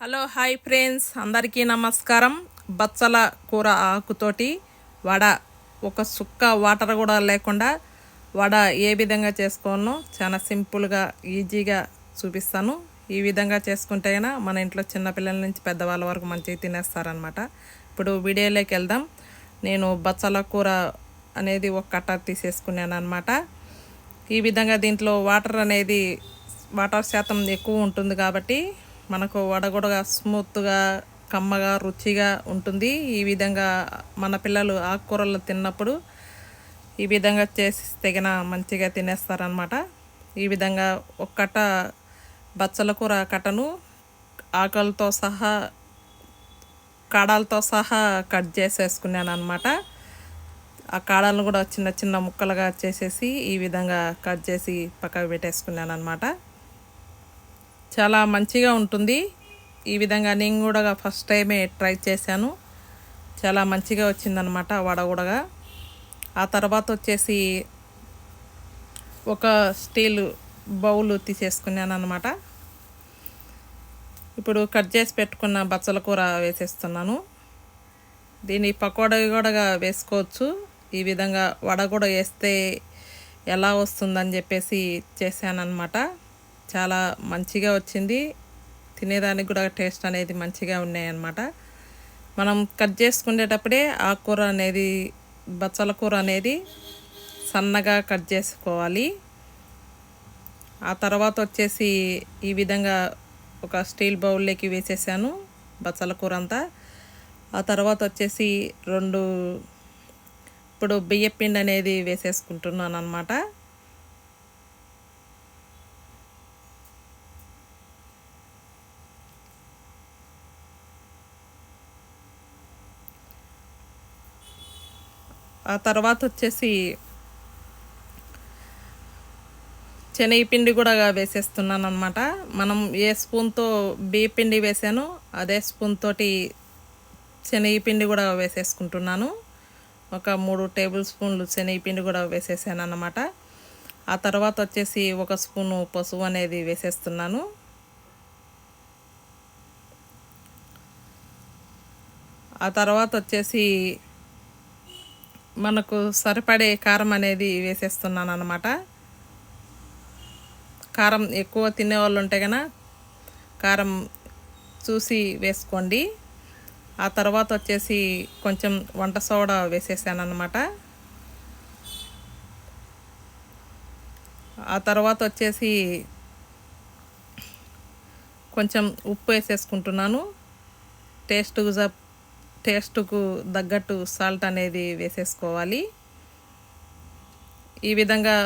Hello hi friends. అందరికీ నమస్కారం. బచ్చల కూర ఆకుతోటి వడ ఒక సుక్క వాటర్ కూడా లేకుండా వడ ఏ విధంగా చేసుకోవాలో చాలా సింపుల్గా ఈజీగా చూపిస్తాను. ఈ విధంగా చేసుకుంటే అయినా మన ఇంట్లో చిన్నపిల్లల నుంచి పెద్దవాళ్ళ వరకు మంచిగా తినేస్తారనమాట ఇప్పుడు వీడియోలోకి వెళ్దాం. నేను బచ్చల కూర అనేది ఒక కట్ట తీసేసుకున్నాను అనమాట ఈ విధంగా దీంట్లో వాటర్ అనేది వాటర్ శాతం ఎక్కువ ఉంటుంది కాబట్టి మనకు వడగొడగా స్మూత్గా కమ్మగా రుచిగా ఉంటుంది. ఈ విధంగా మన పిల్లలు ఆకుకూరలు తిన్నప్పుడు ఈ విధంగా చేసి తెగిన మంచిగా తినేస్తారనమాట ఈ విధంగా ఒక కట్ట బచ్చల కూర కట్టను ఆకలతో సహా కాడాలతో సహా కట్ చేసేసుకున్నాను అనమాట ఆ కాడాలను కూడా చిన్న చిన్న ముక్కలుగా చేసేసి ఈ విధంగా కట్ చేసి పక్కకు పెట్టేసుకున్నాను అనమాట చాలా మంచిగా ఉంటుంది. ఈ విధంగా నేను కూడా ఫస్ట్ టైమే ట్రై చేశాను. చాలా మంచిగా వచ్చిందనమాట వడగొడగా ఆ తర్వాత వచ్చేసి ఒక స్టీల్ బౌల్ తీసేసుకున్నాను అనమాట ఇప్పుడు కట్ చేసి పెట్టుకున్న బచ్చల కూర వేసేస్తున్నాను. దీన్ని పకోడా కూడా వేసుకోవచ్చు. ఈ విధంగా వడ కూడా వేస్తే ఎలా వస్తుందని చెప్పేసి చేశానమాట చాలా మంచిగా వచ్చింది. తినేదానికి కూడా టేస్ట్ అనేది మంచిగా ఉన్నాయన్నమాట. మనం కట్ చేసుకునేటప్పుడే ఆకుకూర అనేది బచ్చల కూర అనేది సన్నగా కట్ చేసుకోవాలి. ఆ తర్వాత వచ్చేసి ఈ విధంగా ఒక స్టీల్ బౌల్లోకి వేసేసాను బచ్చల కూర అంతా. ఆ తర్వాత వచ్చేసి రెండు ఇప్పుడు బియ్యపిండి అనేది వేసేసుకుంటున్నాను అనమాట తర్వాత వచ్చేసి శనగపిండి కూడా వేసేస్తున్నాను అనమాట మనం ఏ స్పూన్తో బియ్య పిండి వేసాను అదే స్పూన్ తోటి శనగపిండి కూడా వేసేసుకుంటున్నాను. ఒక మూడు టేబుల్ స్పూన్లు శనగపిండి కూడా వేసేసాను అనమాట ఆ తర్వాత వచ్చేసి ఒక స్పూను పసుపు అనేది వేసేస్తున్నాను. ఆ తర్వాత వచ్చేసి మనకు సరిపడే కారం అనేది వేసేస్తున్నాను అనమాట కారం ఎక్కువ తినేవాళ్ళు ఉంటే కనుక కారం చూసి వేసుకోండి. ఆ తర్వాత వచ్చేసి కొంచెం వంట సోడా వేసేసాను అనమాట ఆ తర్వాత వచ్చేసి కొంచెం ఉప్పు వేసేసుకుంటున్నాను. టేస్ట్ టేస్ట్కు తగ్గట్టు సాల్ట్ అనేది వేసేసుకోవాలి. ఈ విధంగా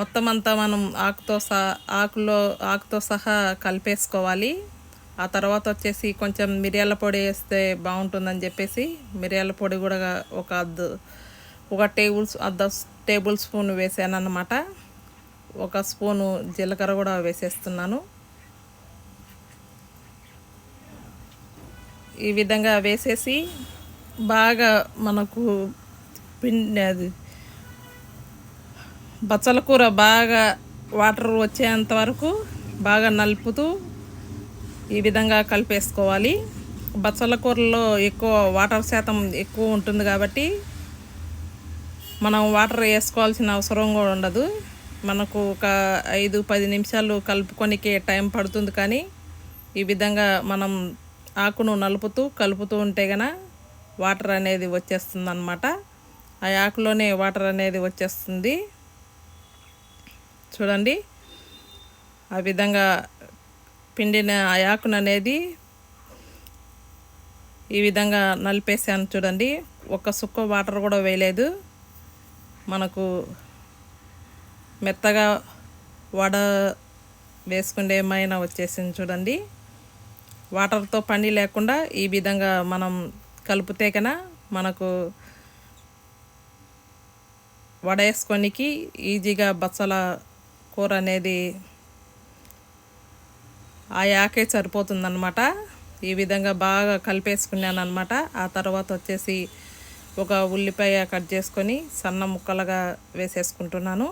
మొత్తం అంతా మనం ఆకుతో సహా ఆకులో ఆకుతో సహా కలిపేసుకోవాలి. ఆ తర్వాత వచ్చేసి కొంచెం మిరియాల పొడి వేస్తే బాగుంటుందని చెప్పేసి మిరియాల పొడి కూడా ఒక అద్దు ఒక టేబుల్ అర్ధ టేబుల్ స్పూన్ వేసాను అన్నమాట ఒక స్పూను జీలకర్ర కూడా వేసేస్తున్నాను. ఈ విధంగా వేసేసి బాగా మనకు పిండి అది బచ్చల కూర బాగా వాటర్ వచ్చేంత వరకు బాగా నలుపుతూ ఈ విధంగా కలిపేసుకోవాలి. బచ్చల కూరలో ఎక్కువ వాటర్ శాతం ఎక్కువ ఉంటుంది కాబట్టి మనం వాటర్ వేసుకోవాల్సిన అవసరం కూడా ఉండదు. మనకు ఒక ఐదు పది నిమిషాలు కలుపుకొనికే టైం పడుతుంది కానీ ఈ విధంగా మనం ఆకును నలుపుతూ కలుపుతూ ఉంటే గన వాటర్ అనేది వచ్చేస్తుంది అనమాట ఆ ఆకులోనే వాటర్ అనేది వచ్చేస్తుంది. చూడండి. ఆ విధంగా పిండిన ఆ ఆకును అనేది ఈ విధంగా నలిపేసాను చూడండి. ఒక సుక్క వాటర్ కూడా వేయలేదు. మనకు మెత్తగా వడ వేసుకుండే ఏమైనా వచ్చేసింది చూడండి. వాటర్తో పని లేకుండా ఈ విధంగా మనం కలిపితే కన మనకు వడ ఈజీగా బచ్చల కూర అనేది ఆ యాకే సరిపోతుందన్నమాట. ఈ విధంగా బాగా కలిపేసుకున్నాను అనమాట ఆ తర్వాత వచ్చేసి ఒక ఉల్లిపాయ కట్ చేసుకొని సన్న ముక్కలుగా వేసేసుకుంటున్నాను.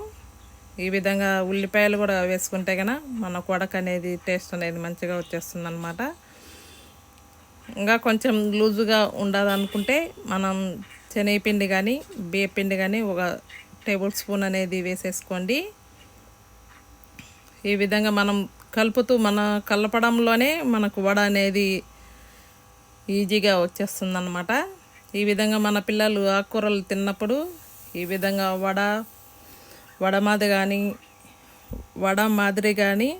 ఈ విధంగా ఉల్లిపాయలు కూడా వేసుకుంటే కనుక మన కొడక అనేది టేస్ట్ అనేది మంచిగా వచ్చేస్తుంది అనమాట ఇంకా కొంచెం లూజుగా ఉండాలనుకుంటే మనం శనగపిండి కానీ బియ్యపిండి కానీ ఒక టేబుల్ స్పూన్ అనేది వేసేసుకోండి. ఈ విధంగా మనం కలుపుతూ మన కలపడంలోనే మనకు వడ అనేది ఈజీగా వచ్చేస్తుంది అన్నమాట ఈ విధంగా మన పిల్లలు ఆకుకూరలు తిన్నప్పుడు ఈ విధంగా వడ వడ మాది కానీ వడ మాదిరి కానీ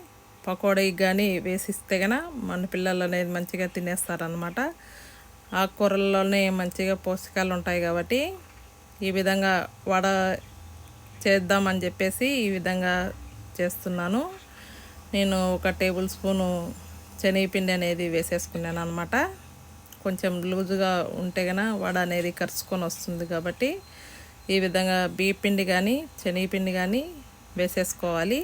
పకోడీకి కానీ వేసిస్తే గన మన పిల్లలు అనేది మంచిగా తినేస్తారనమాట ఆకుకూరల్లోనే మంచిగా పోషకాలు ఉంటాయి కాబట్టి ఈ విధంగా వడ చేద్దామని చెప్పేసి ఈ విధంగా చేస్తున్నాను. నేను ఒక టేబుల్ స్పూను శనగపిండి అనేది వేసేసుకున్నాను అనమాట కొంచెం లూజుగా ఉంటే గన వడ అనేది కరుచుకొని వస్తుంది కాబట్టి ఈ విధంగా బియ్య పిండి కానీ శనగపిండి కానీ వేసేసుకోవాలి.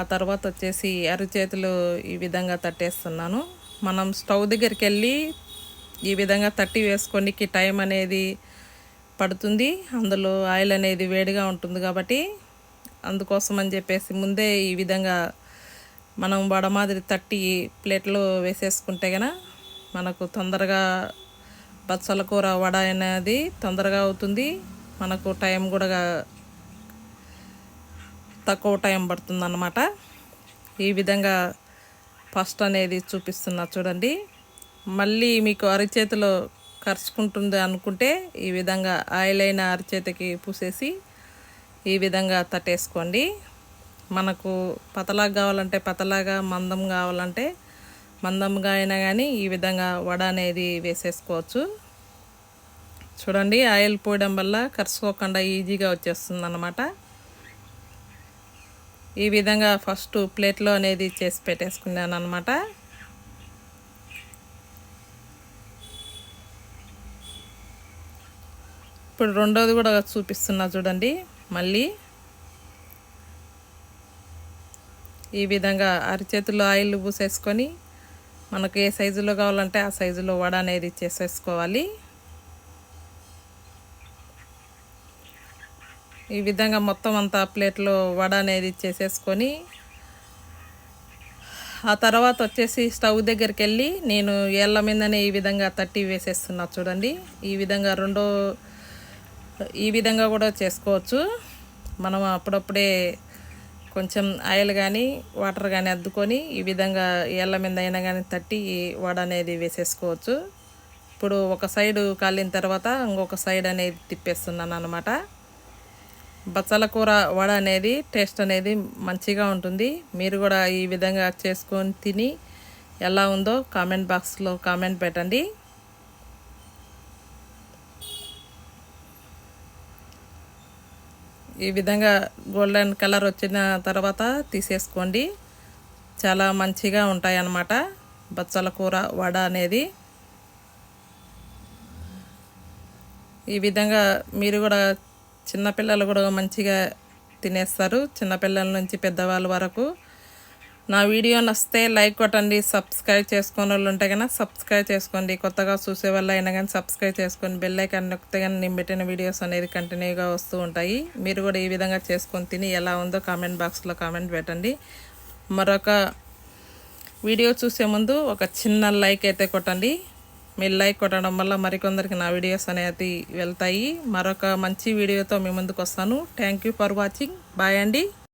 ఆ తర్వాత వచ్చేసి అరిచేతులు ఈ విధంగా తట్టేస్తున్నాను. మనం స్టవ్ దగ్గరికి వెళ్ళి ఈ విధంగా తట్టి వేసుకోనికి టైం అనేది పడుతుంది. అందులో ఆయిల్ అనేది వేడిగా ఉంటుంది కాబట్టి అందుకోసం అని చెప్పేసి ముందే ఈ విధంగా మనం వడ మాదిరి తట్టి ప్లేట్లో వేసేసుకుంటే గన మనకు తొందరగా బచ్చల కూర వడ అనేది తొందరగా అవుతుంది. మనకు టైం కూడా తక్కువ టైం పడుతుంది అన్నమాట ఈ విధంగా ఫస్ట్ అనేది చూపిస్తున్నా చూడండి. మళ్ళీ మీకు అరిచేతిలో కరుచుకుంటుంది అనుకుంటే ఈ విధంగా ఆయిల్ అయిన అరిచేతికి పూసేసి ఈ విధంగా తట్టేసుకోండి. మనకు పతలాగా కావాలంటే పతలాగా మందం కావాలంటే మందంగా అయినా కానీ ఈ విధంగా వడ అనేది వేసేసుకోవచ్చు. చూడండి ఆయిల్ పోయడం వల్ల కరుచుకోకుండా ఈజీగా వచ్చేస్తుంది అన్నమాట ఈ విధంగా ఫస్ట్ ప్లేట్లో అనేది చేసి పెట్టేసుకున్నాను అనమాట ఇప్పుడు రెండోది కూడా చూపిస్తున్నా చూడండి. మళ్ళీ ఈ విధంగా అరిచేతుల్లో ఆయిల్ పూసేసుకొని మనకు ఏ సైజులో కావాలంటే ఆ సైజులో వడ అనేది చేసేసుకోవాలి. ఈ విధంగా మొత్తం అంతా ప్లేట్లో వడ అనేది చేసేసుకొని ఆ తర్వాత వచ్చేసి స్టవ్ దగ్గరికి వెళ్ళి నేను ఏళ్ళ మీదనే ఈ విధంగా తట్టి వేసేస్తున్నా చూడండి. ఈ విధంగా రెండో ఈ విధంగా కూడా చేసుకోవచ్చు. మనం అప్పుడప్పుడే కొంచెం ఆయిల్ కానీ వాటర్ కానీ అద్దుకొని ఈ విధంగా ఏళ్ళ మీద అయినా కానీ తట్టి వడ అనేది వేసేసుకోవచ్చు. ఇప్పుడు ఒక సైడు కాలిన తర్వాత ఇంకొక సైడ్ అనేది తిప్పేస్తున్నాను అనమాట బచ్చల కూర వడ అనేది టేస్ట్ అనేది మంచిగా ఉంటుంది. మీరు కూడా ఈ విధంగా చేసుకొని తిని ఎలా ఉందో కామెంట్ బాక్స్లో కామెంట్ పెట్టండి. ఈ విధంగా గోల్డెన్ కలర్ వచ్చిన తర్వాత తీసేసుకోండి. చాలా మంచిగా ఉంటాయి అన్నమాట బచ్చల కూర వడ అనేది. ఈ విధంగా మీరు కూడా చిన్నపిల్లలు కూడా మంచిగా తినేస్తారు. చిన్నపిల్లల నుంచి పెద్దవాళ్ళ వరకు. నా వీడియో నచ్చితే లైక్ కొట్టండి సబ్స్క్రైబ్ చేసుకునే వాళ్ళు ఉంటే కనుక సబ్స్క్రైబ్ చేసుకోండి. కొత్తగా చూసే వాళ్ళు అయినా కానీ సబ్స్క్రైబ్ చేసుకొని బెల్ ఐకాన్ నొక్కితే కానీ నేను పెట్టిన వీడియోస్ అనేది కంటిన్యూగా వస్తూ ఉంటాయి. మీరు కూడా ఈ విధంగా చేసుకొని తిని ఎలా ఉందో కామెంట్ బాక్స్లో కామెంట్ పెట్టండి. మరొక వీడియో చూసే ముందు ఒక చిన్న లైక్ అయితే కొట్టండి. మీరు లైక్ కొట్టడం వల్ల మరికొందరికి నా వీడియోస్ అనేది వెళ్తాయి. మరొక మంచి వీడియోతో మీ ముందుకు వస్తాను. Thank you for watching bye అండి.